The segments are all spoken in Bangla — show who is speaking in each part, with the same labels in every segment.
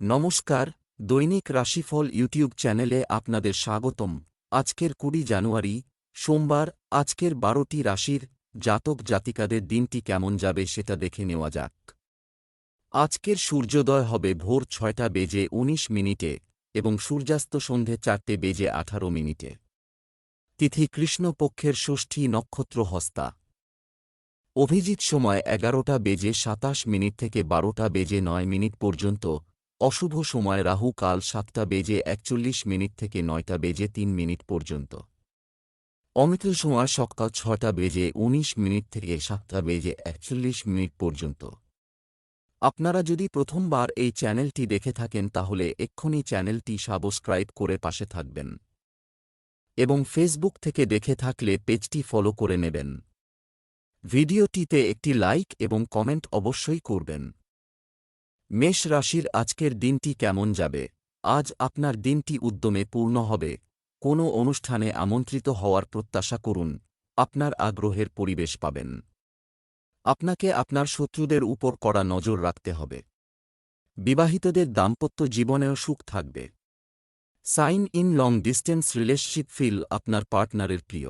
Speaker 1: নমস্কার, দৈনিক রাশিফল ইউটিউব চ্যানেলে আপনাদের স্বাগতম। আজকের কুড়ি জানুয়ারি, সোমবার, আজকের বারোটি রাশির জাতক জাতিকাদের দিনটি কেমন যাবে সেটা দেখে নেওয়া যাক। আজকের সূর্যোদয় হবে ভোর ছয়টা বেজে ১৯ মিনিটে এবং সূর্যাস্ত সন্ধে চারটে বেজে আঠারো মিনিটে। তিথি কৃষ্ণপক্ষের ষষ্ঠী নক্ষত্র হস্তা। অভিজিৎ সময় এগারোটা বেজে সাতাশ মিনিট থেকে বারোটা বেজে নয় মিনিট পর্যন্ত অশুভ সময় রাহু কাল সাতটা বেজে একচল্লিশ মিনিট থেকে নয়টা বেজে তিন মিনিট পর্যন্ত। অমিত সময় সকাল ছটা বেজে ১৯ মিনিট থেকে সাতটা বেজে একচল্লিশ মিনিট পর্যন্ত। আপনারা যদি প্রথমবার এই চ্যানেলটি দেখে থাকেন তাহলে এক্ষুনি চ্যানেলটি সাবস্ক্রাইব করে পাশে থাকবেন। এবং ফেসবুক থেকে দেখে থাকলে পেজটি ফলো করে নেবেন। ভিডিওটিতে একটি লাইক এবং কমেন্ট অবশ্যই করবেন। মেষ রাশির আজকের দিনটি কেমন যাবে? আজ আপনার দিনটি উদ্যমে পূর্ণ হবে। কোনো অনুষ্ঠানে আমন্ত্রিত হওয়ার প্রত্যাশা করুন। আপনার আগ্রহের পরিবেশ পাবেন। আপনাকে আপনার শত্রুদের উপর কড়া নজর রাখতে হবে। বিবাহিতদের দাম্পত্য জীবনেও সুখ থাকবে। Sign in long distance relationship feel আপনার পার্টনারের প্রিয়।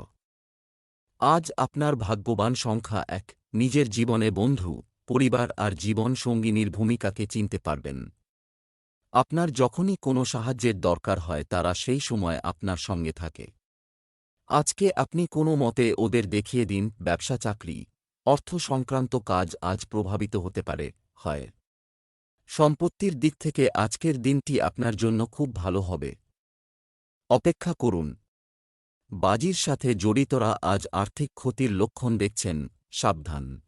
Speaker 1: আজ আপনার ভাগ্যবান সংখ্যা এক। নিজের জীবনে বন্ধু। পরিবার আর জীবন সঙ্গিনীর ভূমিকাকে চিনতে পারবেন। আপনার যখনই কোনো সাহায্যের দরকার হয়, তারা সেই সময় আপনার সঙ্গে থাকে। আজকে আপনি কোনো মতে ওদের দেখিয়ে দিন, ব্যবসা, চাকরি, অর্থ সংক্রান্ত কাজ আজ প্রভাবিত হতে পারে, হয়। সম্পত্তির দিক থেকে আজকের দিনটি আপনার জন্য খুব ভালো হবে। অপেক্ষা করুন। বাজির সাথে জড়িতরা আজ আর্থিক ক্ষতির লক্ষণ দেখছেন, সাবধান।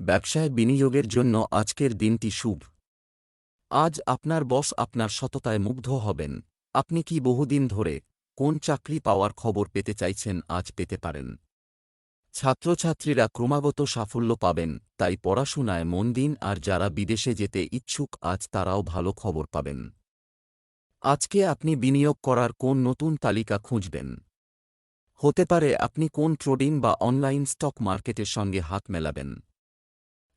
Speaker 1: ব্যবসায় বিনিয়োগের জন্য আজকের দিনটি শুভ। আজ আপনার বস আপনার সততায় মুগ্ধ হবেন। আপনি কি বহুদিন ধরে কোন চাকরি পাওয়ার খবর পেতে চাইছেন আজ পেতে পারেন। ছাত্রছাত্রীরা ক্রমাগত সাফল্য পাবেন, তাই পড়াশোনায় মন দিন আর যারা বিদেশে যেতে ইচ্ছুক আজ তারাও ভালো খবর পাবেন। আজকে আপনি বিনিয়োগ করার কোন নতুন তালিকা খুঁজবেন? হতে পারে আপনি কোন ট্রেডিং বা অনলাইন স্টক মার্কেটের সঙ্গে হাত মেলাবেন।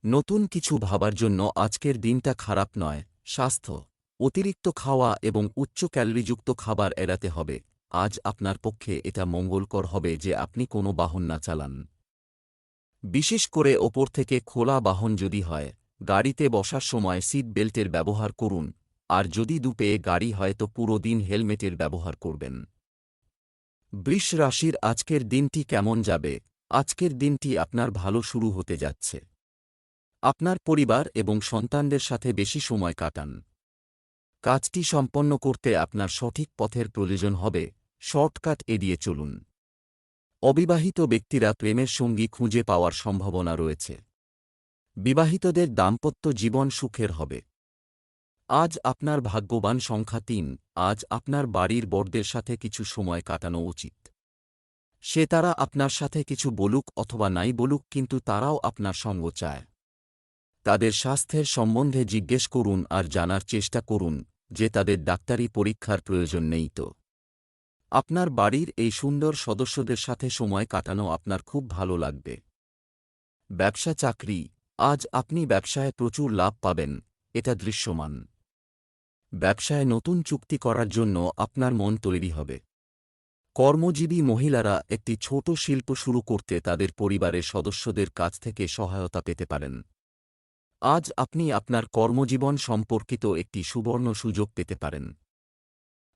Speaker 1: নতুন কিছু ভাবার জন্য আজকের দিনটা খারাপ নয়, স্বাস্থ্য, অতিরিক্ত খাওয়া এবং উচ্চ ক্যালোরিযুক্ত খাবার এড়াতে হবে। আজ আপনার পক্ষে এটা মঙ্গলকর হবে যে আপনি কোনো বাহন না চালান। বিশেষ করে ওপর থেকে খোলা বাহন যদি হয়, গাড়িতে বসার সময় সিট বেল্টের ব্যবহার করুন। আর যদি দুপে গাড়ি হয় তো পুরো দিন হেলমেটের ব্যবহার করবেন। বৃষ রাশির আজকের দিনটি কেমন যাবে? আজকের দিনটি আপনার ভালো শুরু হতে যাচ্ছে। আপনার পরিবার এবং সন্তানদের সাথে বেশি সময় কাটান। কাজটি সম্পন্ন করতে আপনার সঠিক পথের প্রয়োজন হবে, শর্টকাট এড়িয়ে চলুন। অবিবাহিত ব্যক্তিরা প্রেমের সঙ্গী খুঁজে পাওয়ার সম্ভাবনা রয়েছে। বিবাহিতদের দাম্পত্য জীবন সুখের হবে। আজ আপনার ভাগ্যবান সংখ্যা তিন, আজ আপনার বাড়ির বড়দের সাথে কিছু সময় কাটানো উচিত। সে তারা আপনার সাথে কিছু বলুক অথবা নাই বলুক, কিন্তু তারাও আপনার সঙ্গ চায়। তাদের স্বাস্থ্যের সম্বন্ধে জিজ্ঞেস করুন আর জানার চেষ্টা করুন, যে তাদের ডাক্তারি পরীক্ষার প্রয়োজন নেই তো। আপনার বাড়ির এই সুন্দর সদস্যদের সাথে সময় কাটানো আপনার খুব ভালো লাগবে। ব্যবসা চাকরি, আজ আপনি ব্যবসায় প্রচুর লাভ পাবেন, এটা দৃশ্যমান। ব্যবসায় নতুন চুক্তি করার জন্য আপনার মন তৈরি হবে। কর্মজীবী মহিলারা একটি ছোট শিল্প শুরু করতে তাদের পরিবারের সদস্যদের কাছ থেকে সহায়তা পেতে পারেন। আজ আপনি আপনার কর্মজীবন সম্পর্কিত একটি সুবর্ণ সুযোগ পেতে পারেন।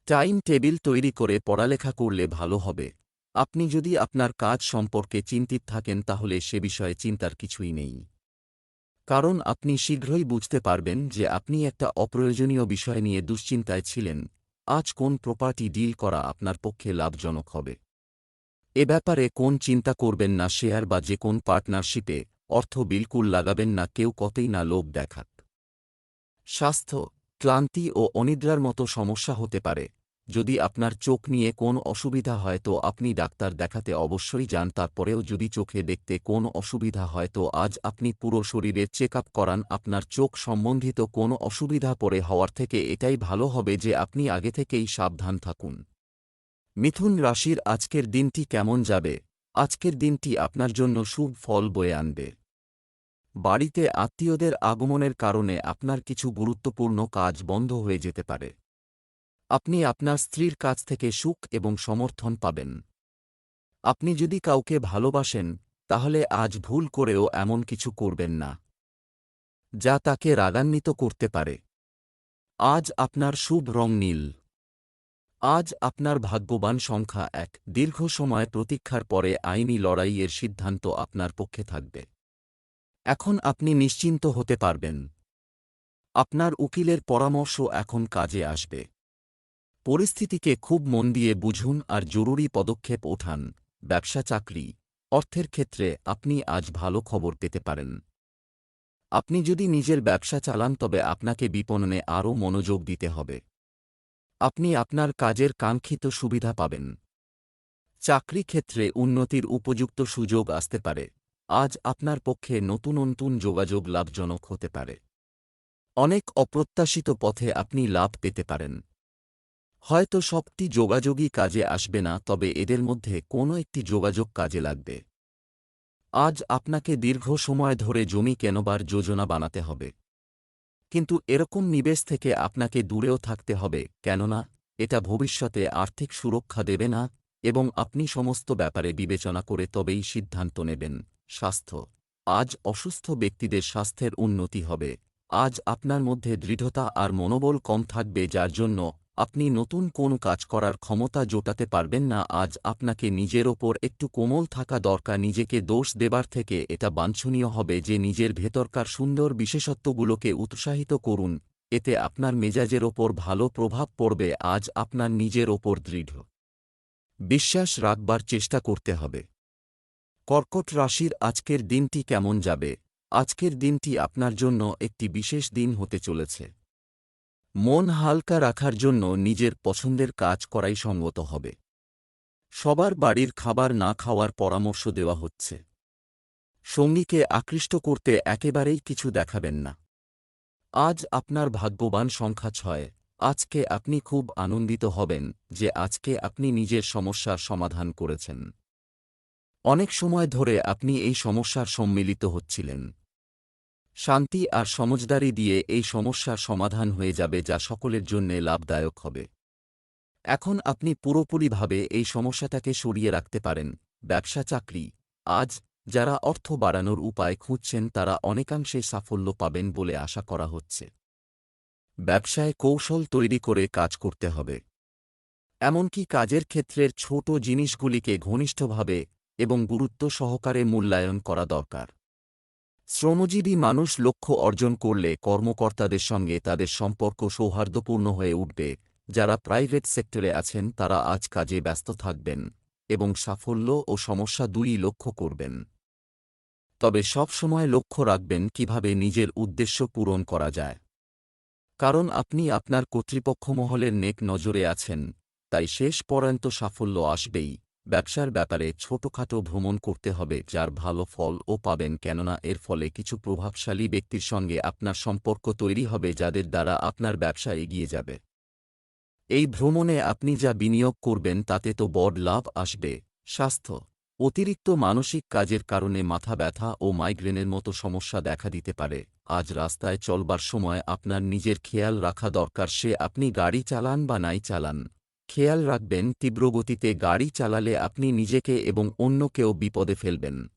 Speaker 1: টাইম টেবিল তৈরি করে পড়ালেখা করলে ভালো হবে। আপনি যদি আপনার কাজ সম্পর্কে চিন্তিত থাকেন তাহলে সে বিষয়ে চিন্তার কিছুই নেই। কারণ আপনি শীঘ্রই বুঝতে পারবেন যে আপনি একটা অপ্রয়োজনীয় বিষয় নিয়ে দুশ্চিন্তায় ছিলেন। আজ কোন প্রপার্টি ডিল করা আপনার পক্ষে লাভজনক হবে? এ ব্যাপারে কোন চিন্তা করবেন না শেয়ার বা যে কোন পার্টনারশিপে অর্থ বিলকুল লাগাবেন না, কেউ কতই না লোভ দেখাক স্বাস্থ্য, ক্লান্তি ও অনিদ্রার মতো সমস্যা হতে পারে। যদি আপনার চোখ নিয়ে কোন অসুবিধা হয়, তো আপনি ডাক্তার দেখাতে অবশ্যই যান। তারপরেও যদি চোখে দেখতে কোন অসুবিধা হয়, তো আজ আপনি পুরো শরীরের চেক করান। আপনার চোখ সম্বন্ধিত কোন অসুবিধা পরে হওয়ার থেকে এটাই ভালো হবে যে আপনি আগে থেকেই সাবধান থাকুন। মিথুন রাশির আজকের দিনটি কেমন যাবে? আজকের দিনটি আপনার জন্য শুভ ফল বয়ে আনবে। বাড়িতে আত্মীয়দের আগমনের কারণে আপনার কিছু গুরুত্বপূর্ণ কাজ বন্ধ হয়ে যেতে পারে। আপনি আপনার স্ত্রীর কাছ থেকে সুখ এবং সমর্থন পাবেন। আপনি যদি কাউকে ভালোবাসেন, তাহলে আজ ভুল করেও এমন কিছু করবেন না, যা তাকে রাগান্বিত করতে পারে। আজ আপনার শুভ রং নীল। আজ আপনার ভাগ্যবান সংখ্যা এক। দীর্ঘ সময় প্রতীক্ষার পরে আইনি লড়াইয়ের সিদ্ধান্ত আপনার পক্ষে থাকবে। এখন আপনি নিশ্চিন্ত হতে পারবেন। আপনার উকিলের পরামর্শ এখন কাজে আসবে। পরিস্থিতিকে খুব মন দিয়ে বুঝুন আর জরুরি পদক্ষেপ ওঠান। ব্যবসা চাকরি, অর্থের ক্ষেত্রে আপনি আজ ভালো খবর পেতে পারেন। আপনি যদি নিজের ব্যবসা চালান তবে আপনাকে বিপণনে আরও মনোযোগ দিতে হবে। আপনি আপনার কাজের কাঙ্ক্ষিত সুবিধা পাবেন। চাকরি ক্ষেত্রে উন্নতির উপযুক্ত সুযোগ আসতে পারে। আজ আপনার পক্ষে নতুন নতুন যোগাযোগ লাভজনক হতে পারে। অনেক অপ্রত্যাশিত পথে আপনি লাভ পেতে পারেন। হয়তো সবটি যোগাযোগই কাজে আসবে না, তবে এদের মধ্যে কোনো একটি যোগাযোগ কাজে লাগবে। আজ আপনাকে দীর্ঘ সময় ধরে জমি কেনবার যোজনা বানাতে হবে। কিন্তু এরকম নিবেশ থেকে আপনাকে দূরেও থাকতে হবে, কেননা এটা ভবিষ্যতে আর্থিক সুরক্ষা দেবে না এবং আপনি সমস্ত ব্যাপারে বিবেচনা করে তবেই সিদ্ধান্ত নেবেন। স্বাস্থ্য। আজ অসুস্থ ব্যক্তিদের স্বাস্থ্যের উন্নতি হবে। আজ আপনার মধ্যে দৃঢ়তা আর মনোবল কম থাকবে যার জন্য আপনি নতুন কোন কাজ করার ক্ষমতা জোটাতে পারবেন না। আজ আপনাকে নিজের ওপর একটু কোমল থাকা দরকার। নিজেকে দোষ দেবার থেকে এটা বাঞ্ছনীয় হবে যে নিজের ভেতরকার সুন্দর বিশেষত্বগুলোকে উৎসাহিত করুন। এতে আপনার মেজাজের ওপর ভালো প্রভাব পড়বে। আজ আপনার নিজের ওপর দৃঢ়। বিশ্বাস রাখবার চেষ্টা করতে হবে। কর্কট রাশির আজকের দিনটি কেমন যাবে? আজকের দিনটি আপনার জন্য একটি বিশেষ দিন হতে চলেছে। মন হালকা রাখার জন্য নিজের পছন্দের কাজ করাই সঙ্গত হবে। সবার বাড়ির খাবার না খাওয়ার পরামর্শ দেওয়া হচ্ছে। সঙ্গীকে আকৃষ্ট করতে একেবারেই কিছু দেখাবেন না। আজ আপনার ভাগ্যবান সংখ্যা ছয়। আজকে আপনি খুব আনন্দিত হবেন যে আজকে আপনি নিজের সমস্যার সমাধান করেছেন। অনেক সময় ধরে আপনি এই সমস্যার সম্মিলিত হচ্ছিলেন। শান্তি আর সমজদারি দিয়ে এই সমস্যার সমাধান হয়ে যাবে যা সকলের জন্যে লাভদায়ক হবে। এখন আপনি পুরোপুরিভাবে এই সমস্যাটাকে সরিয়ে রাখতে পারেন। ব্যবসা চাকরি। আজ যারা অর্থ বাড়ানোর উপায় খুঁজছেন তারা অনেকাংশে সাফল্য পাবেন বলে আশা করা হচ্ছে। ব্যবসায় কৌশল তৈরি করে কাজ করতে হবে। এমনকি কাজের ক্ষেত্রের ছোট জিনিসগুলিকে ঘনিষ্ঠভাবে এবং গুরুত্ব সহকারে মূল্যায়ন করা দরকার। শ্রমজীবী মানুষ লক্ষ্য অর্জন করলে কর্মকর্তাদের সঙ্গে তাদের সম্পর্ক সৌহার্দ্যপূর্ণ হয়ে উঠবে। যারা প্রাইভেট সেক্টরে আছেন, তারা আজ কাজে ব্যস্ত থাকবেন এবং সাফল্য ও সমস্যা দুই লক্ষ্য করবেন। তবে সব সময় লক্ষ্য রাখবেন কীভাবে নিজের উদ্দেশ্য পূরণ করা যায়। কারণ আপনি আপনার কর্তৃপক্ষ মহলের নেক নজরে আছেন, তাই শেষ পর্যন্ত সাফল্য আসবেই। ব্যবসার ব্যাপারে ছোটখাটো ভ্রমণ করতে হবে যার ভালো ফল ও পাবেন কেননা এর ফলে কিছু প্রভাবশালী ব্যক্তির সঙ্গে আপনার সম্পর্ক তৈরি হবে যাদের দ্বারা আপনার ব্যবসা এগিয়ে যাবে। এই ভ্রমণে আপনি যা বিনিয়োগ করবেন তাতে তো বড় লাভ আসবে। স্বাস্থ্য। অতিরিক্ত মানসিক কাজের কারণে মাথা ব্যথা ও মাইগ্রেনের মতো সমস্যা দেখা দিতে পারে। আজ রাস্তায় চলবার সময় আপনার নিজের খেয়াল রাখা দরকার সে আপনি গাড়ি চালান বা নাই চালান। খেয়াল রাখবেন তীব্রগতিতে গাড়ি চালালে আপনি নিজেকে এবং অন্যকেও বিপদে ফেলবেন।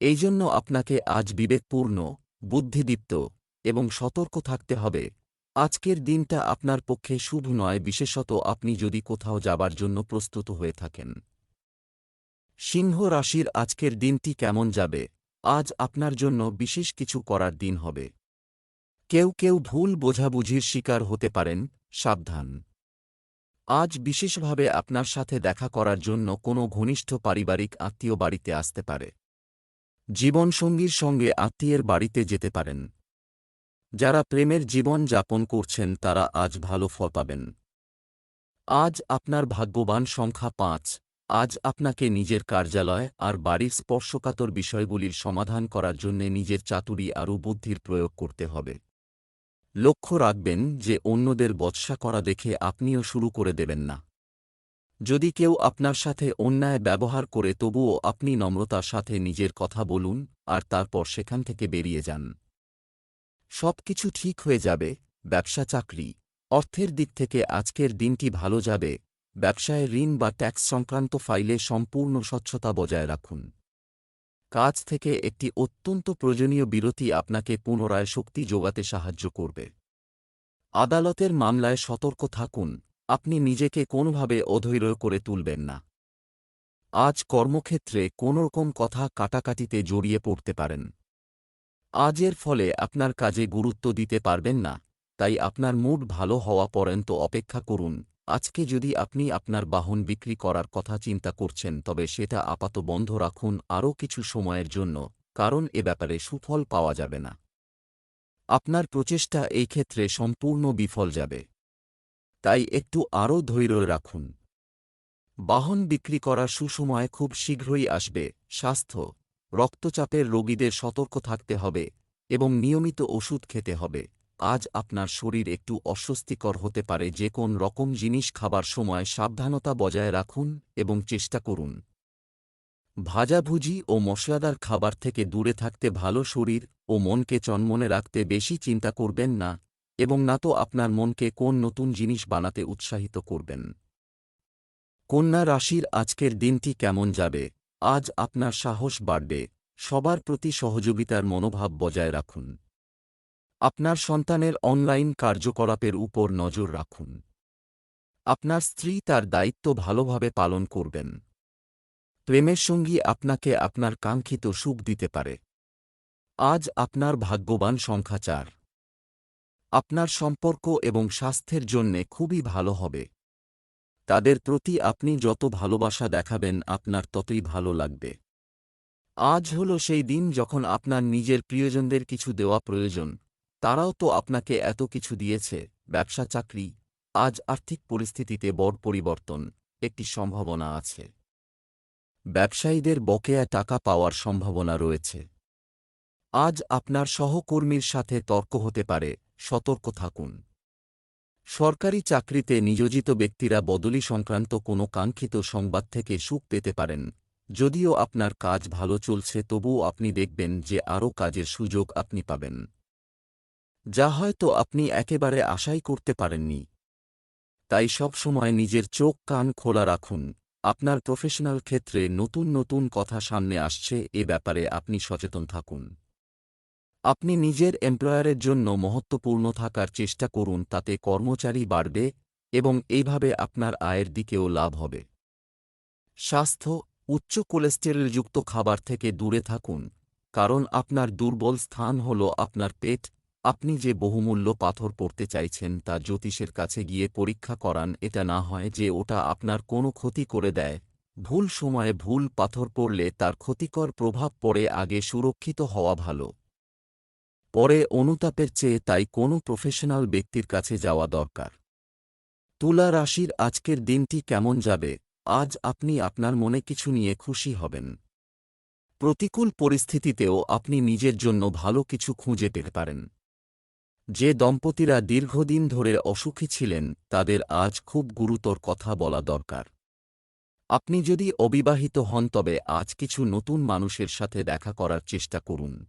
Speaker 1: এই জন্য আপনাকে আজ বিবেকপূর্ণ, বুদ্ধিদীপ্ত এবং সতর্ক থাকতে হবে। আজকের দিনটা আপনার পক্ষে শুভ নয়, বিশেষত আপনি যদি কোথাও যাবার জন্য প্রস্তুত হয়ে থাকেন। সিংহ রাশির আজকের দিনটি কেমন যাবে? আজ আপনার জন্য বিশেষ কিছু করার দিন হবে। কেউ কেউ ভুল বোঝাবুঝির শিকার হতে পারেন, সাবধান। আজ বিশেষভাবে আপনার সাথে দেখা করার জন্য কোনো ঘনিষ্ঠ পারিবারিক আত্মীয় বাড়িতে আসতে পারে। জীবনসঙ্গীর সঙ্গে আত্মীয়ের বাড়িতে যেতে পারেন। যারা প্রেমের জীবন যাপন করছেন, তারা আজ ভালো ফল পাবেন। আজ আপনার ভাগ্যবান সংখ্যা পাঁচ। আজ আপনাকে নিজের কার্যালয় আর বাড়ির স্পর্শকাতর বিষয়গুলির সমাধান করার জন্য নিজের চাতুরি আরও বুদ্ধির প্রয়োগ করতে হবে। লক্ষ্য রাখবেন যে অন্যদের বৎসা করা দেখে আপনিও শুরু করে দেবেন না। যদি কেউ আপনার সাথে অন্যায় ব্যবহার করে, তবুও আপনি নম্রতার সাথে নিজের কথা বলুন আর তারপর সেখান থেকে বেরিয়ে যান। সব কিছু ঠিক হয়ে যাবে, ব্যবসা চাকরি। অর্থের দিক থেকে আজকের দিনটি ভালো যাবে। ব্যবসায় ঋণ বা ট্যাক্স সংক্রান্ত ফাইলে সম্পূর্ণ স্বচ্ছতা বজায় রাখুন। কাজ থেকে একটি অত্যন্ত প্রয়োজনীয় বিরতি আপনাকে পুনরায় শক্তি যোগাতে সাহায্য করবে। আদালতের মামলায় সতর্ক থাকুন, আপনি নিজেকে কোনোভাবে অধৈর্য করে তুলবেন না। আজ কর্মক্ষেত্রে কোনোরকম কথা কাটাকাটিতে জড়িয়ে পড়তে পারেন। আজের ফলে আপনার কাজে গুরুত্ব দিতে পারবেন না, তাই আপনার মুড ভালো হওয়া পর্যন্ত অপেক্ষা করুন। আজকে যদি আপনি আপনার বাহন বিক্রি করার কথা চিন্তা করছেন, তবে সেটা আপাত বন্ধ রাখুন আরও কিছু সময়ের জন্য, কারণ এ ব্যাপারে সুফল পাওয়া যাবে না। আপনার প্রচেষ্টা এই ক্ষেত্রে সম্পূর্ণ বিফল যাবে। তাই একটু আরও ধৈর্য রাখুন। বাহন বিক্রি করা সুসময় খুব শীঘ্রই আসবে, স্বাস্থ্য, রক্তচাপের রোগীদের সতর্ক থাকতে হবে এবং নিয়মিত ওষুধ খেতে হবে। আজ আপনার শরীর একটু অস্বস্তিকর হতে পারে, যে কোন রকম জিনিস খাবার সময় সাবধানতা বজায় রাখুন এবং চেষ্টা করুন। ভাজাভুজি ও মশলাদার খাবার থেকে দূরে থাকতে ভালো শরীর ও মনকে চনমনে রাখতে বেশি চিন্তা করবেন না এবং না তো আপনার মনকে কোন নতুন জিনিস বানাতে উৎসাহিত করবেন। কন্যা রাশির আজকের দিনটি কেমন যাবে? আজ আপনার সাহস বাড়বে। সবার প্রতি সহযোগিতার মনোভাব বজায় রাখুন। আপনার সন্তানের অনলাইন কার্যকলাপের উপর নজর রাখুন। আপনার স্ত্রী তার দায়িত্ব ভালোভাবে পালন করবেন। প্রেমের সঙ্গী আপনাকে আপনার কাঙ্ক্ষিত সুখ দিতে পারে। আজ আপনার ভাগ্যবান সংখ্যা চার। আপনার সম্পর্ক এবং স্বাস্থ্যের জন্যে খুবই ভালো হবে। তাদের প্রতি আপনি যত ভালোবাসা দেখাবেন, আপনার ততই ভালো লাগবে। আজ হল সেই দিন যখন আপনার নিজের প্রিয়জনদের কিছু দেওয়া প্রয়োজন। তারাও তো আপনাকে এত কিছু দিয়েছে, ব্যবসা চাকরি, আজ আর্থিক পরিস্থিতিতে বড় পরিবর্তন, একটি সম্ভাবনা আছে। ব্যবসায়ীদের বকেয়া টাকা পাওয়ার সম্ভাবনা রয়েছে। আজ আপনার সহকর্মীর সাথে তর্ক হতে পারে, সতর্ক থাকুন। সরকারি চাকরিতে নিয়োজিত ব্যক্তিরা বদলি সংক্রান্ত কোনো কাঙ্ক্ষিত সংবাদ থেকে সুখ পেতে পারেন। যদিও আপনার কাজ ভালো চলছে, তবুও আপনি দেখবেন যে আরও কাজের সুযোগ আপনি পাবেন। যা হয়তো আপনি একেবারে আশাই করতে পারেননি। তাই সব সময় নিজের চোখ কান খোলা রাখুন। আপনার প্রফেশনাল ক্ষেত্রে নতুন নতুন কথা সামনে আসছে, এ ব্যাপারে আপনি সচেতন থাকুন। আপনি নিজের এমপ্লয়ারের জন্য মহত্বপূর্ণ থাকার চেষ্টা করুন, তাতে কর্মচারী বাড়বে এবং এইভাবে আপনার আয়ের দিকেও লাভ হবে। স্বাস্থ্য, উচ্চ কোলেস্টেরলযুক্ত খাবার থেকে দূরে থাকুন, কারণ আপনার দুর্বল স্থান হল আপনার পেট আপনি যে বহুমূল্য পাথর পড়তে চাইছেন তা জ্যোতিষের কাছে গিয়ে পরীক্ষা করান, এটা না হয় যে ওটা আপনার কোনো ক্ষতি করে দেয়। ভুল সময়ে ভুল পাথর পড়লে তার ক্ষতিকর প্রভাব পড়ে আগে সুরক্ষিত হওয়া ভালো। পরে অনুতাপের চেয়ে তাই কোনো প্রফেশনাল ব্যক্তির কাছে যাওয়া দরকার। তুলা রাশির আজকের দিনটি কেমন যাবে? আজ আপনি আপনার মনে কিছু নিয়ে খুশি হবেন। প্রতিকূল পরিস্থিতিতেও আপনি নিজের জন্য ভালো কিছু খুঁজে পেতে পারেন। যে দম্পতিরা দীর্ঘদিন ধরে অসুখী ছিলেন, তাদের আজ খুব গুরুতর কথা বলা দরকার। আপনি যদি অবিবাহিত হন, তবে আজ কিছু নতুন মানুষের সাথে দেখা করার চেষ্টা করুন।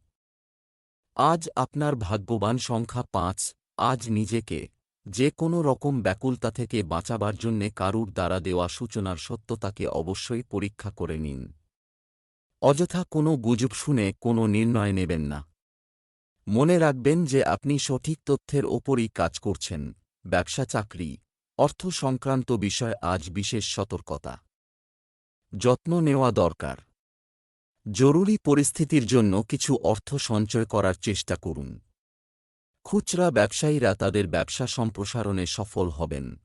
Speaker 1: আজ আপনার ভাগ্যবান সংখ্যা পাঁচ, আজ নিজেকে, যে কোনো রকম ব্যাকুলতা থেকে বাঁচাবার জন্যে কারুর দ্বারা দেওয়া সূচনার সত্যতাকে অবশ্যই পরীক্ষা করে নিন। অযথা কোনো গুজব শুনে কোনো নির্ণয় নেবেন না। মনে রাখবেন যে আপনি সঠিক তথ্যের ওপরই কাজ করছেন। ব্যবসা চাকরি, অর্থ সংক্রান্ত বিষয় আজ বিশেষ সতর্কতা। যত্ন নেওয়া দরকার। জরুরি পরিস্থিতির জন্য কিছু অর্থ সঞ্চয় করার চেষ্টা করুন। খুচরা ব্যবসায়ীরা তাদের ব্যবসা সম্প্রসারণে সফল হবেন।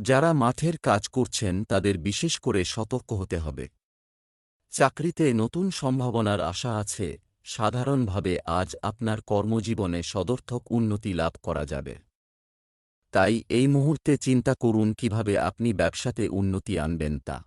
Speaker 1: যারা মাঠের কাজ করছেন তাদের বিশেষ করে সতর্ক হতে হবে। চাকরিতে নতুন সম্ভাবনার আশা আছে। সাধারণভাবে আজ আপনার কর্মজীবনে সদর্থক উন্নতি লাভ করা যাবে। তাই এই মুহূর্তে চিন্তা করুন কীভাবে আপনি ব্যবসাতে উন্নতি আনবেন তা।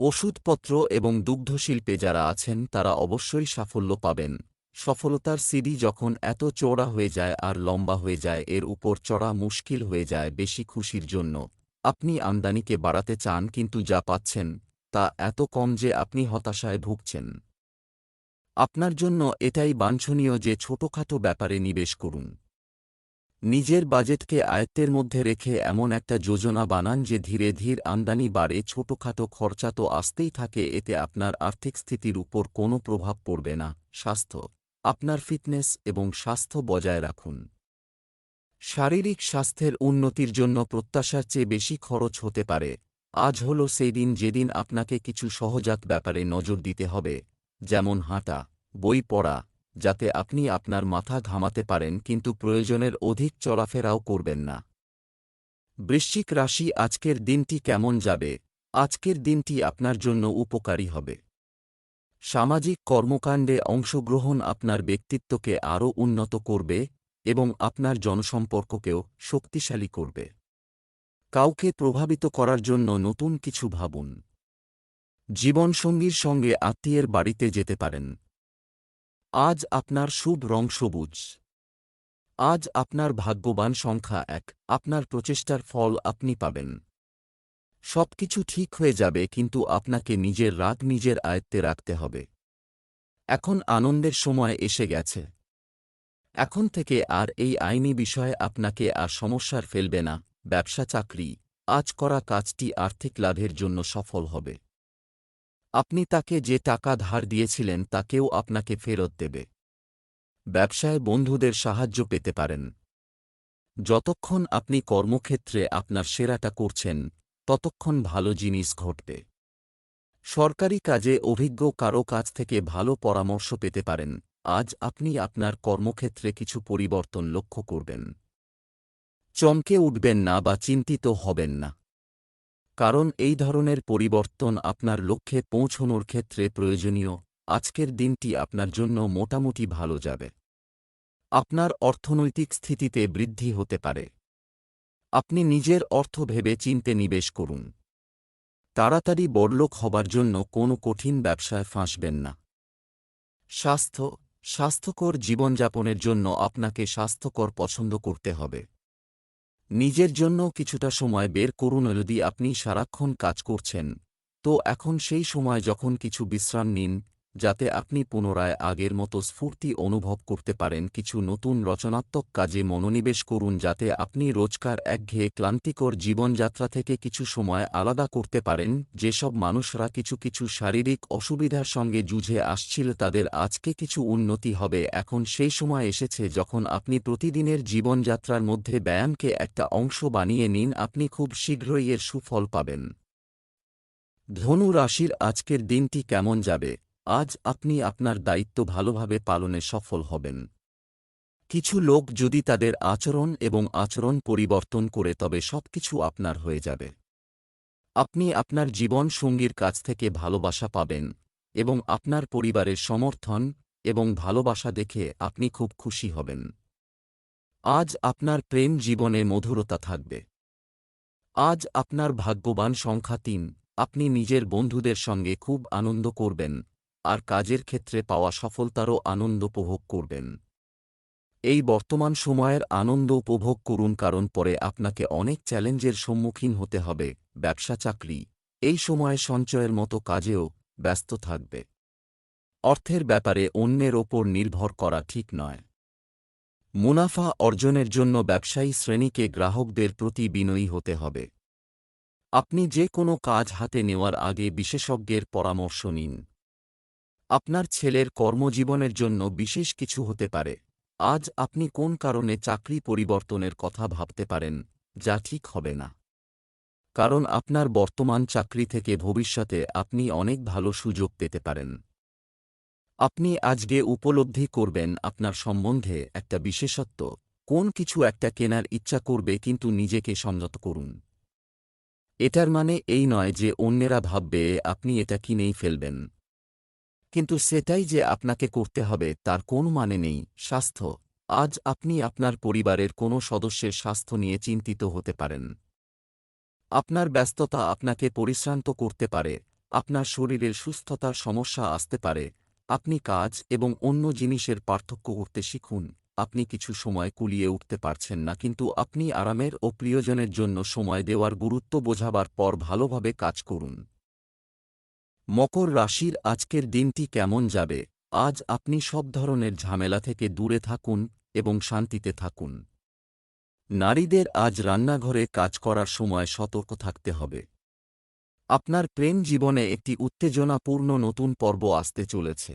Speaker 1: ওষুধপত্র এবং দুগ্ধশিল্পে যারা আছেন তারা অবশ্যই সাফল্য পাবেন। সফলতার সিডি যখন এত চওড়া হয়ে যায় আর লম্বা হয়ে যায়, এর উপর চড়া মুশকিল হয়ে যায় বেশি খুশির জন্য। আপনি আমদানিকে বাড়াতে চান কিন্তু যা পাচ্ছেন তা এত কম যে আপনি হতাশায় ভুগছেন। আপনার জন্য এটাই বাঞ্ছনীয় যে ছোটখাটো ব্যাপারে নিবেশ করুন। নিজের বাজেটকে আয়ত্তের মধ্যে রেখে এমন একটা যোজনা বানান যে ধীরে ধীর আমদানি বাড়ে, ছোটখাটো খরচা তো আসতেই থাকে, এতে আপনার আর্থিক স্থিতির উপর কোনো প্রভাব পড়বে না। স্বাস্থ্য, আপনার ফিটনেস এবং স্বাস্থ্য বজায় রাখুন। শারীরিক স্বাস্থ্যের উন্নতির জন্য প্রত্যাশার চেয়ে বেশি খরচ হতে পারে। আজ হল সেই দিন যেদিন আপনাকে কিছু সহজাত ব্যাপারে নজর দিতে হবে। যেমন হাঁটা, বই পড়া, যাতে আপনি আপনার মাথা ঘামাতে পারেন কিন্তু প্রয়োজনের অধিক চলাফেরাও করবেন না। বৃশ্চিক রাশি, আজকের দিনটি কেমন যাবে? আজকের দিনটি আপনার জন্য উপকারী হবে। সামাজিক কর্মকাণ্ডে অংশগ্রহণ আপনার ব্যক্তিত্বকে আরও উন্নত করবে এবং আপনার জনসম্পর্ককেও শক্তিশালী করবে। কাউকে প্রভাবিত করার জন্য নতুন কিছু ভাবুন। জীবনসঙ্গীর সঙ্গে আত্মীয়ের বাড়িতে যেতে পারেন। আজ আপনার শুভ রং সবুজ। আজ আপনার ভাগ্যবান সংখ্যা এক। আপনার প্রচেষ্টার ফল আপনি পাবেন। সবকিছু ঠিক হয়ে যাবে, কিন্তু আপনাকে নিজের রাগ নিজের আয়ত্তে রাখতে হবে। এখন আনন্দের সময় এসে গেছে। এখন থেকে আর এই আইনি বিষয়ে আপনাকে আর সমস্যার ফেলবে না। ব্যবসা চাকরি। আজ করা কাজটি আর্থিক লাভের জন্য সফল হবে। আপনি তাকে যে টাকা ধার দিয়েছিলেন তাকেও আপনাকে ফেরত দেবে। ব্যবসায় বন্ধুদের সাহায্য পেতে পারেন। যতক্ষণ আপনি কর্মক্ষেত্রে আপনার সেরাটা করছেন, ততক্ষণ ভালো জিনিস ঘটবে। সরকারি কাজে অভিজ্ঞ কারও কাছ থেকে ভালো পরামর্শ পেতে পারেন। আজ আপনি আপনার কর্মক্ষেত্রে কিছু পরিবর্তন লক্ষ্য করবেন। চমকে উঠবেন না বা চিন্তিত হবেন না। কারণ এই ধরনের পরিবর্তন আপনার লক্ষ্যে পৌঁছনোর ক্ষেত্রে প্রয়োজনীয়। আজকের দিনটি আপনার জন্য মোটামুটি ভালো যাবে। আপনার অর্থনৈতিক স্থিতিতে বৃদ্ধি হতে পারে। আপনি নিজের অর্থ ভেবে চিনতে নিবেশ করুন। তাড়াতাড়ি বড়লোক হবার জন্য কোনো কঠিন ব্যবসায় ফাঁসবেন না। স্বাস্থ্য, স্বাস্থ্যকর জীবনযাপনের জন্য আপনাকে স্বাস্থ্যকর পছন্দ করতে হবে। নিজের জন্য কিছুটা সময় বের করুন যদি আপনি সারাক্ষণ কাজ করছেন। তো এখন সেই সময় যখন কিছু বিশ্রাম নিন যাতে আপনি পুনরায় আগের মতো স্ফূর্তি অনুভব করতে পারেন কিছু নতুন রচনাত্মক কাজে মনোনিবেশ করুন যাতে আপনি রোজকার একঘেয়ে ক্লান্তিকর জীবনযাত্রা থেকে কিছু সময় আলাদা করতে পারেন। যেসব মানুষরা কিছু কিছু শারীরিক অসুবিধার সঙ্গে যুঝে আসছিল তাদের আজকে কিছু উন্নতি হবে। এখন সেই সময় এসেছে যখন আপনি প্রতিদিনের জীবনযাত্রার মধ্যে ব্যায়ামকে একটা অংশ বানিয়ে নিন। আপনি খুব শীঘ্রই এর সুফল পাবেন। ধনু রাশির আজকের দিনটি কেমন যাবে? আজ আপনি আপনার দায়িত্ব ভালোভাবে পালনে সফল হবেন। কিছু লোক যদি তাদের আচরণ এবং আচরণ পরিবর্তন করে তবে সবকিছু আপনার হয়ে যাবে। আপনি আপনার জীবন সঙ্গীর কাছ থেকে ভালোবাসা পাবেন এবং আপনার পরিবারের সমর্থন এবং ভালোবাসা দেখে আপনি খুব খুশি হবেন। আজ আপনার প্রেম জীবনে মধুরতা থাকবে। আজ আপনার ভাগ্যবান সংখ্যা তিন। আপনি নিজের বন্ধুদের সঙ্গে খুব আনন্দ করবেন। আর কাজের ক্ষেত্রে পাওয়া সফলতারও আনন্দ উপভোগ করবেন। এই বর্তমান সময়ের আনন্দ উপভোগ করুন কারণ পরে আপনাকে অনেক চ্যালেঞ্জের সম্মুখীন হতে হবে, ব্যবসা, চাকরি। এই সময়ে সঞ্চয়ের মতো কাজেও ব্যস্ত থাকবে। অর্থের ব্যাপারে অন্যের ওপর নির্ভর করা ঠিক নয়। মুনাফা অর্জনের জন্য ব্যবসায়ী শ্রেণীকে গ্রাহকদের প্রতি বিনয়ী হতে হবে। আপনি যে কোনো কাজ হাতে নেওয়ার আগে বিশেষজ্ঞের পরামর্শ নিন। আপনার ছেলের কর্মজীবনের জন্য বিশেষ কিছু হতে পারে। আজ আপনি কোন কারণে চাকরি পরিবর্তনের কথা ভাবতে পারেন, যা ঠিক হবে না? কারণ আপনার বর্তমান চাকরি থেকে ভবিষ্যতে আপনি অনেক ভালো সুযোগ পেতে পারেন। আপনি আজকে উপলব্ধি করবেন আপনার সম্বন্ধে একটা বিশেষত্ব, কোন কিছু একটা কেনার ইচ্ছা করবে কিন্তু নিজেকে সংযত করুন। এটার মানে এই নয় যে অন্যেরা ভাববে আপনি এটা কিনেই ফেলবেন। কিন্তু সেটাই যে আপনাকে করতে হবে তার কোনো মানে নেই, স্বাস্থ্য। আজ আপনি আপনার পরিবারের কোনো সদস্যের স্বাস্থ্য নিয়ে চিন্তিত হতে পারেন। আপনার ব্যস্ততা আপনাকে পরিশ্রান্ত করতে পারে, আপনার শরীরের সুস্থতার সমস্যা আসতে পারে, আপনি কাজ এবং অন্য জিনিসের পার্থক্য করতে শিখুন, আপনি কিছু সময় কুলিয়ে উঠতে পারছেন না কিন্তু আপনি আরামের ও প্রিয়জনের জন্য সময় দেওয়ার গুরুত্ব বোঝাবার পর ভালোভাবে কাজ করুন। মকর রাশির আজকের দিনটি কেমন যাবে? আজ আপনি সব ধরনের ঝামেলা থেকে দূরে থাকুন এবং শান্তিতে থাকুন। নারীদের আজ রান্নাঘরে কাজ করার সময় সতর্ক থাকতে হবে। আপনার প্রেম জীবনে একটি উত্তেজনাপূর্ণ নতুন পর্ব আসতে চলেছে।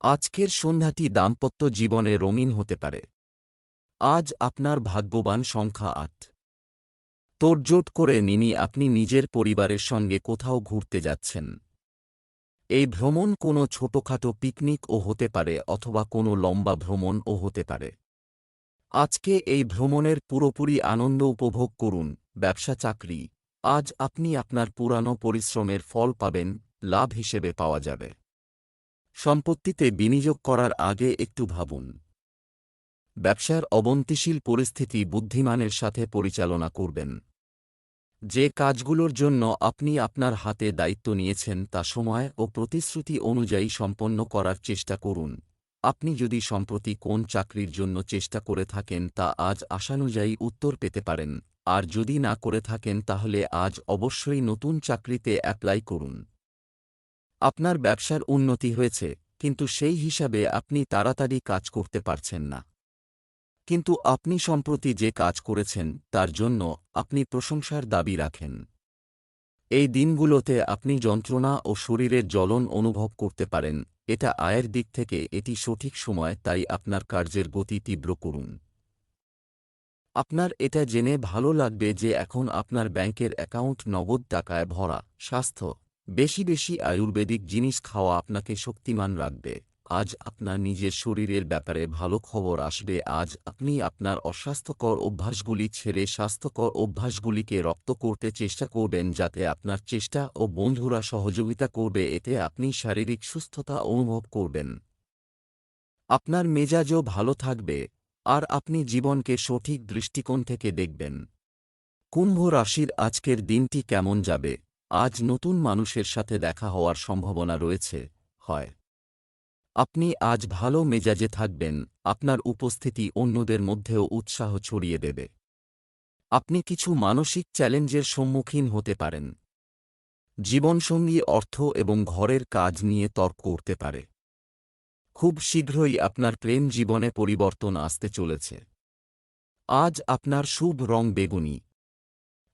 Speaker 1: আজকের সন্ধ্যাটি দাম্পত্য জীবনে রঙিন হতে পারে। আজ আপনার ভাগ্যবান সংখ্যা আট। তোড়জোট করে নিনি আপনি নিজের পরিবারের সঙ্গে কোথাও ঘুরতে যাচ্ছেন। এই ভ্রমণ কোনো ছোটখাটো পিকনিকও হতে পারে অথবা কোনো লম্বা ভ্রমণও হতে পারে। আজকে এই ভ্রমণের পুরোপুরি আনন্দ উপভোগ করুন, ব্যবসা চাকরি। আজ আপনি আপনার পুরানো পরিশ্রমের ফল পাবেন, লাভ হিসেবে পাওয়া যাবে। সম্পত্তিতে বিনিয়োগ করার আগে একটু ভাবুন। ব্যবসার অবন্তিশীল পরিস্থিতি বুদ্ধিমানের সাথে পরিচালনা করবেন। যে কাজগুলোর জন্য আপনি আপনার হাতে দায়িত্ব নিয়েছেন তা সময় ও প্রতিশ্রুতি অনুযায়ী সম্পন্ন করার চেষ্টা করুন। আপনি যদি সম্প্রতি কোন চাকরির জন্য চেষ্টা করে থাকেন তা আজ আশানুযায়ী উত্তর পেতে পারেন। আর যদি না করে থাকেন তাহলে আজ অবশ্যই নতুন চাকরিতে অ্যাপ্লাই করুন। আপনার ব্যবসার উন্নতি হয়েছে, কিন্তু সেই হিসাবে আপনি তাড়াতাড়ি কাজ করতে পারছেন না। কিন্তু আপনি সম্প্রতি যে কাজ করেছেন, তার জন্য আপনি প্রশংসার দাবি রাখেন। এই দিনগুলোতে আপনি যন্ত্রণা ও শরীরের জ্বলন অনুভব করতে পারেন, এটা আয়ের দিক থেকে এটি সঠিক সময়, তাই আপনার কার্যের গতি তীব্র করুন। আপনার এটা জেনে ভালো লাগবে যে এখন আপনার ব্যাংকের অ্যাকাউন্ট নগদ টাকায় ভরা, স্বাস্থ্য, বেশি বেশি আয়ুর্বেদিক জিনিস খাওয়া আপনাকে শক্তিমান রাখবে। আজ আপনার নিজের শরীরের ব্যাপারে ভালো খবর আসবে। আজ আপনি আপনার অস্বাস্থ্যকর অভ্যাসগুলি ছেড়ে স্বাস্থ্যকর অভ্যাসগুলিকে রপ্ত করতে চেষ্টা করবেন যাতে আপনার চেষ্টা ও বন্ধুরা সহযোগিতা করবে। এতে আপনি শারীরিক সুস্থতা অনুভব করবেন। আপনার মেজাজও ভালো থাকবে আর আপনি জীবনকে সঠিক দৃষ্টিকোণ থেকে দেখবেন। কুম্ভ রাশির আজকের দিনটি কেমন যাবে? আজ নতুন মানুষের সাথে দেখা হওয়ার সম্ভাবনা রয়েছে। হয়। আপনি আজ ভালো মেজাজে থাকবেন, আপনার উপস্থিতি অন্যদের মধ্যেও উৎসাহ ছড়িয়ে দেবে। আপনি কিছু মানসিক চ্যালেঞ্জের সম্মুখীন হতে পারেন। জীবনসঙ্গী অর্থ এবং ঘরের কাজ নিয়ে তর্ক করতে পারে। খুব শীঘ্রই আপনার প্রেম জীবনে পরিবর্তন আসতে চলেছে। আজ আপনার শুভ রং বেগুনি।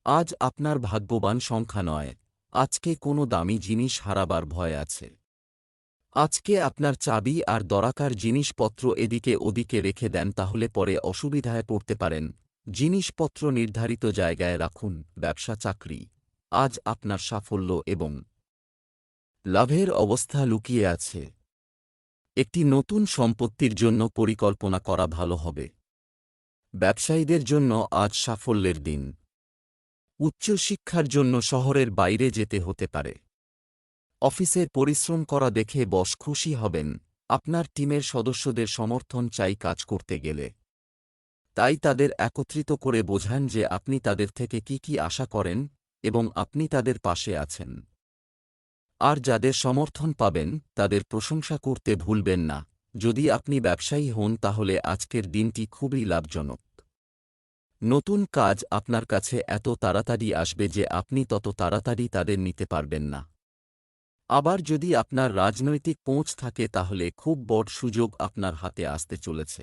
Speaker 1: আজ আপনার ভাগ্যবান সংখ্যা নয়, আজকে কোনো দামি জিনিস হারাবার ভয় আছে। আজকে আপনার চাবি আর দরাকার জিনিসপত্র এদিকে ওদিকে রেখে দেন তাহলে পরে অসুবিধায় পড়তে পারেন। জিনিসপত্র নির্ধারিত জায়গায় রাখুন, ব্যবসা, চাকরি। আজ আপনার সাফল্য এবং লাভের অবস্থা লুকিয়ে আছে। একটি নতুন সম্পত্তির জন্য পরিকল্পনা করা ভালো হবে। ব্যবসায়ীদের জন্য আজ সাফল্যের দিন। উচ্চশিক্ষার জন্য শহরের বাইরে যেতে হতে পারে। অফিসের পরিশ্রম করা দেখে বস খুশি হবেন। আপনার টিমের সদস্যদের সমর্থন চাই কাজ করতে গেলে। তাই তাদের একত্রিত করে বোঝান যে আপনি তাদের থেকে কি কি আশা করেন এবং আপনি তাদের পাশে আছেন। আর যাদের সমর্থন পাবেন, তাদের প্রশংসা করতে ভুলবেন না। যদি আপনি ব্যবসায়ী হন, তাহলে আজকের দিনটি খুবই লাভজনক। নতুন কাজ আপনার কাছে এত তাড়াতাড়ি আসবে যে আপনি তত তাড়াতাড়ি তাদের নিতে পারবেন না। আবার যদি আপনার রাজনৈতিক পৌঁছ থাকে তাহলে খুব বড় সুযোগ আপনার হাতে আসতে চলেছে।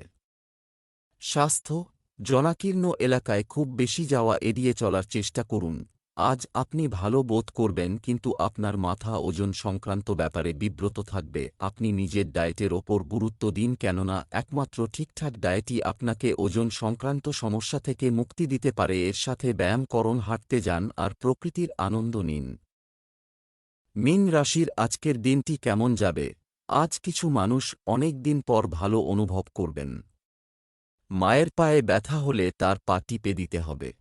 Speaker 1: স্বাস্থ্য, জনাকীর্ণ এলাকায় খুব বেশি যাওয়া এড়িয়ে চলার চেষ্টা করুন। আজ আপনি ভালো বোধ করবেন কিন্তু আপনার মাথা ওজন সংক্রান্ত ব্যাপারে বিব্রত থাকবে। আপনি নিজের ডায়েটের ওপর গুরুত্ব দিন কেননা একমাত্র ঠিকঠাক ডায়েটই আপনাকে ওজন সংক্রান্ত সমস্যা থেকে মুক্তি দিতে পারে। এর সাথে ব্যায়াম করণ হাঁটতে যান আর প্রকৃতির আনন্দ নিন। মিন রাশির আজকের দিনটি কেমন যাবে? আজ কিছু মানুষ অনেক দিন পর ভালো অনুভব করবেন। মায়ের পায়ে ব্যথা হলে তার পা টিপে দিতে হবে।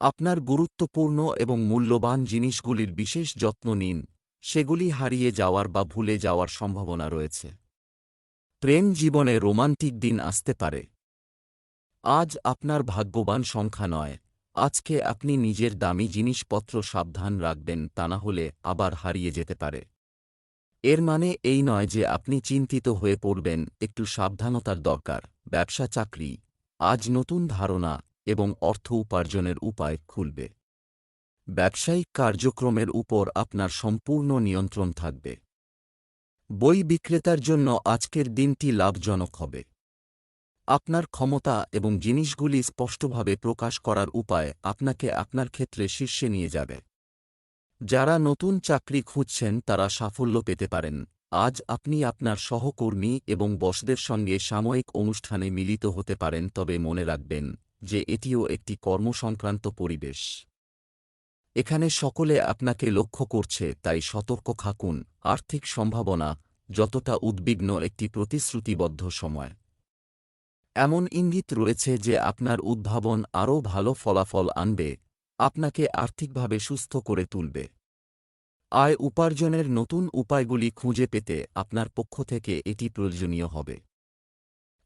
Speaker 1: আপনার গুরুত্বপূর্ণ এবং মূল্যবান জিনিসগুলির বিশেষ যত্ন নিন, সেগুলি হারিয়ে যাওয়ার বা ভুলে যাওয়ার সম্ভাবনা রয়েছে। প্রেম জীবনে রোমান্টিক দিন আসতে পারে। আজ আপনার ভাগ্যবান সংখ্যা নয়। আজকে আপনি নিজের দামি জিনিসপত্র সাবধান রাখবেন, তা না হলে আবার হারিয়ে যেতে পারে। এর মানে এই নয় যে আপনি চিন্তিত হয়ে পড়বেন, একটু সাবধানতার দরকার, ব্যবসা, চাকরি। আজ নতুন ধারণা এবং অর্থ উপার্জনের উপায় খুলবে। ব্যবসায়িক কার্যক্রমের উপর আপনার সম্পূর্ণ নিয়ন্ত্রণ থাকবে। বই বিক্রেতার জন্য আজকের দিনটি লাভজনক হবে। আপনার ক্ষমতা এবং জিনিসগুলি স্পষ্টভাবে প্রকাশ করার উপায় আপনাকে আপনার ক্ষেত্রে শীর্ষে নিয়ে যাবে। যারা নতুন চাকরি খুঁজছেন তারা সাফল্য পেতে পারেন। আজ আপনি আপনার সহকর্মী এবং বসদের সঙ্গে সাময়িক অনুষ্ঠানে মিলিত হতে পারেন, তবে মনে রাখবেন যে এটিও একটি কর্মসংক্রান্ত পরিবেশ। এখানে সকলে আপনাকে লক্ষ্য করছে, তাই সতর্ক থাকুন। আর্থিক সম্ভাবনা যতটা উদ্বিগ্ন একটি প্রতিশ্রুতিবদ্ধ সময়। এমন ইঙ্গিত রয়েছে যে আপনার উদ্ভাবন আরও ভালো ফলাফল আনবে, আপনাকে আর্থিকভাবে সুস্থ করে তুলবে। আয় উপার্জনের নতুন উপায়গুলি খুঁজে পেতে আপনার পক্ষ থেকে এটি প্রয়োজনীয় হবে।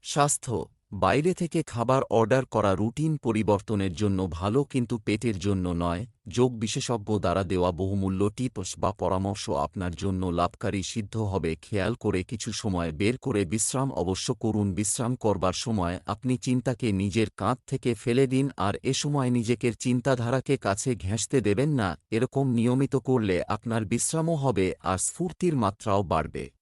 Speaker 1: স্বাস্থ্য বাইরে থেকে খাবার অর্ডার করা রুটিন পরিবর্তনের জন্য ভালো কিন্তু পেটের জন্য নয়, যোগ বিশেষজ্ঞ দ্বারা দেওয়া বহুমূল্য টিপস বা পরামর্শ আপনার জন্য লাভকারী সিদ্ধ হবে। খেয়াল করে কিছু সময় বের করে বিশ্রাম অবশ্য করুন। বিশ্রাম করবার সময় আপনি চিন্তাকে নিজের কাঁধ থেকে ফেলে দিন আর এ সময় নিজেকে চিন্তাধারাকে কাছে ঘেঁষতে দেবেন না। এরকম নিয়মিত করলে আপনার বিশ্রামও হবে আর স্ফূর্তির মাত্রাও বাড়বে।